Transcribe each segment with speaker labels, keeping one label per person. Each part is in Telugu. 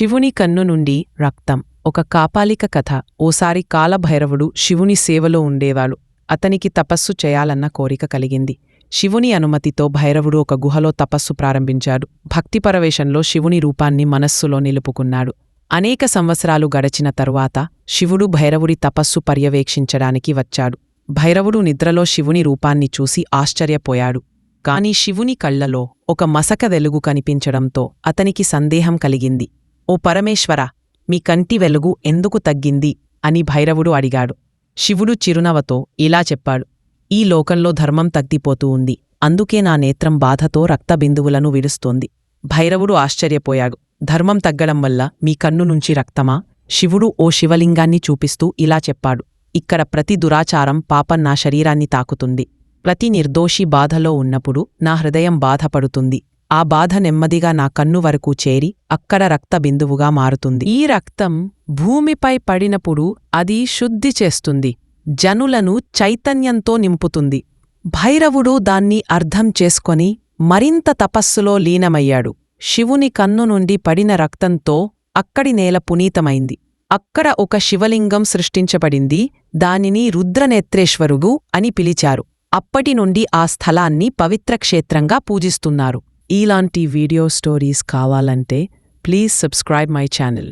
Speaker 1: శివుని కన్ను నుండి రక్తం. ఒక కాపాలిక కథ. ఓసారి కాలభైరవుడు శివుని సేవలో ఉండేవాడు. అతనికి తపస్సు చేయాలన్న కోరిక కలిగింది. శివుని అనుమతితో భైరవుడు ఒక గుహలో తపస్సు ప్రారంభించాడు. భక్తిపరవేశంలో శివుని రూపాన్ని మనస్సులో నిలుపుకున్నాడు. అనేక సంవత్సరాలు గడచిన తరువాత శివుడు భైరవుడి తపస్సు పర్యవేక్షించడానికి వచ్చాడు. భైరవుడు నిద్రలో శివుని రూపాన్ని చూసి ఆశ్చర్యపోయాడు. కాని శివుని కళ్ళలో ఒక మసక వెలుగు కనిపించడంతో అతనికి సందేహం కలిగింది. ఓ పరమేశ్వర మీ కంటి వెలుగు ఎందుకు తగ్గింది? అని భైరవుడు అడిగాడు. శివుడు చిరునవతో ఇలా చెప్పాడు. ఈ లోకంలో ధర్మం తగ్గిపోతూ ఉంది. అందుకే నా నేత్రం బాధతో రక్తబిందువులను విడుస్తోంది. భైరవుడు ఆశ్చర్యపోయాడు. ధర్మం తగ్గడం వల్ల మీ కన్ను నుంచి రక్తమా? శివుడు ఓ శివలింగాన్ని చూపిస్తూ ఇలా చెప్పాడు. ఇక్కడ ప్రతి దురాచారం పాపం నా శరీరాన్ని తాకుతుంది. ప్రతి నిర్దోషి బాధలో ఉన్నప్పుడు నా హృదయం బాధపడుతుంది. ఆ బాధ నెమ్మదిగా నా కన్ను వరకు చేరి అక్కడ రక్తబిందువుగా మారుతుంది. ఈ రక్తం భూమిపై పడినప్పుడు అది శుద్ధి చేస్తుంది. జనులను చైతన్యంతో నింపుతుంది. భైరవుడు దాన్ని అర్థం చేసుకొని మరింత తపస్సులో లీనమయ్యాడు. శివుని కన్ను నుండి పడిన రక్తంతో అక్కడి నేల పునీతమైంది. అక్కడ ఒక శివలింగం సృష్టించబడింది. దానిని రుద్రనేత్రేశ్వరుడు అని పిలిచారు. అప్పటినుండి ఆ స్థలాన్ని పవిత్ర క్షేత్రంగా పూజిస్తున్నారు. ఇలాంటి వీడియో స్టోరీస్ కావాలంటే please subscribe my channel.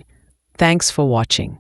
Speaker 1: Thanks for watching.